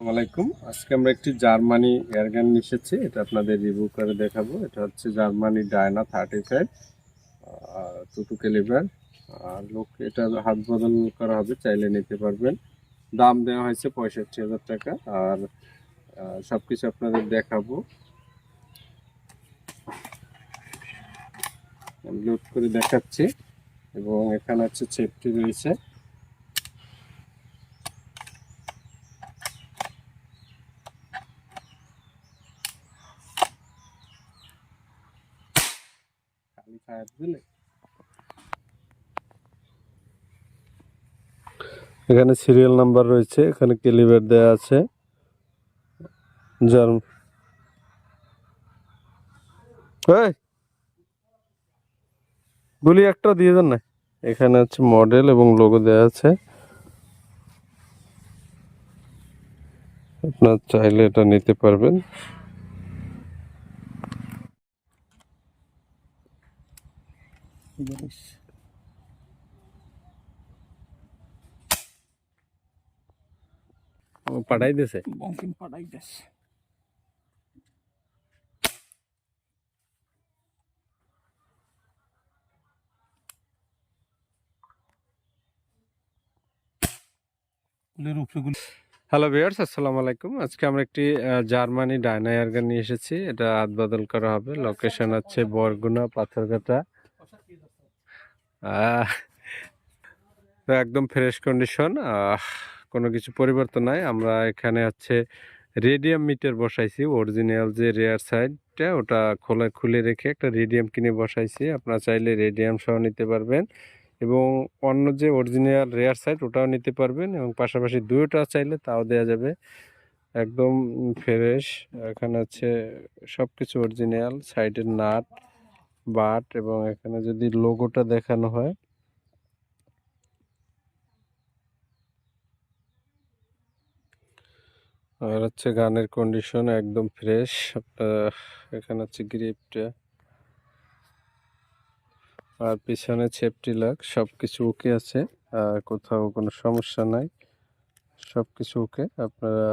আসসালামাইকুম আজকে আমরা একটি জার্মানি এয়ারগান এসেছি। এটা আপনাদের রিভিউ করে দেখাবো। এটা হচ্ছে Germany Diana thirty five two two calibre আর লোক এটা হাত বদল করা হবে, চাইলে নিতে পারবেন। দাম দেওয়া হয়েছে পঁয়ষট্টি হাজার টাকা। আর সব কিছু আপনাদের দেখাবো। লোড করে দেখাচ্ছি। এবং এখানে হচ্ছে সেফটি রয়েছে। ফায়ার দিলে। এখানে সিরিয়াল নাম্বার রয়েছে, এখানে ক্যালিবার দেওয়া আছে। যার! গুলি একটা দিয়ে দেন না। এখানে হচ্ছে মডেল এবং লোগো দেওয়া আছে। আপনার চাইলে এটা নিতে পারবেন। ও পাঠাই দিয়েছে বঙ্কিম উপরে গুলি হ্যালো ভিউয়ার্স আসসালামু আলাইকুম। আজকে আমরা একটি জার্মানি ডায়না এয়ারগান নিয়ে এসেছি। এটা হাত বদল করা হবে। লোকেশন হচ্ছে বরগুনা পাথরঘাটা। তো একদম ফ্রেশ কন্ডিশন কোনো কিছু পরিবর্তন নাই। আমরা এখানে হচ্ছে রেডিয়াম মিটার বসাইছি অরিজিনাল যে রেয়ার সাইডটা ওটা খোলা, খুলে রেখে একটা রেডিয়াম কিনে বসাইছি। আপনারা চাইলে রেডিয়াম সহ নিতে পারবেন এবং অন্য যে অরিজিনাল রেয়ার সাইড ওটাও নিতে পারবেন এবং পাশাপাশি দুয়োটা চাইলে তাও দেওয়া যাবে। একদম ফ্রেশ এখানে হচ্ছে সব কিছু অরিজিনাল সাইডের নাট বাট এবং এখানে যদি লোগোটা দেখানো হয়। আর হচ্ছে গানের কন্ডিশন একদম ফ্রেশ। এখানে হচ্ছে গ্রিপটা। আর পিছনে সেফটি লাগ সব কিছু ওকে আছে। কোথাও কোনো সমস্যা নাই। সব কিছু ওকে। আপনারা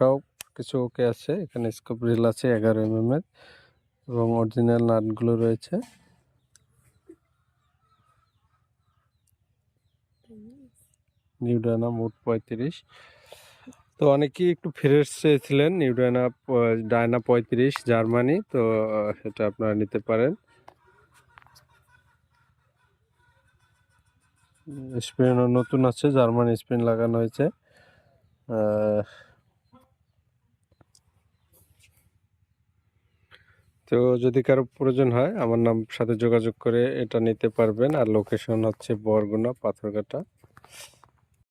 সব কিছু ওকে আছে। এখানে স্কোপ রিল আছে এগারো এম এর এবং অরিজিনাল নাটগুলো রয়েছে। নিউডানা মোট পঁয়ত্রিশ। তো অনেকেই একটু ফ্রেশ চেয়েছিলেন নিউডানা ডায়না পঁয়ত্রিশ, জার্মানি। তো সেটা আপনারা নিতে পারেন। স্পেন নতুন আছে, জার্মানি, স্পেন লাগানো হয়েছে। তো যদি কারও প্রয়োজন হয়, আমার নাম সাথে যোগাযোগ করে এটা নিতে পারবেন। আর লোকেশন হচ্ছে বরগুনা, পাথরঘাটা।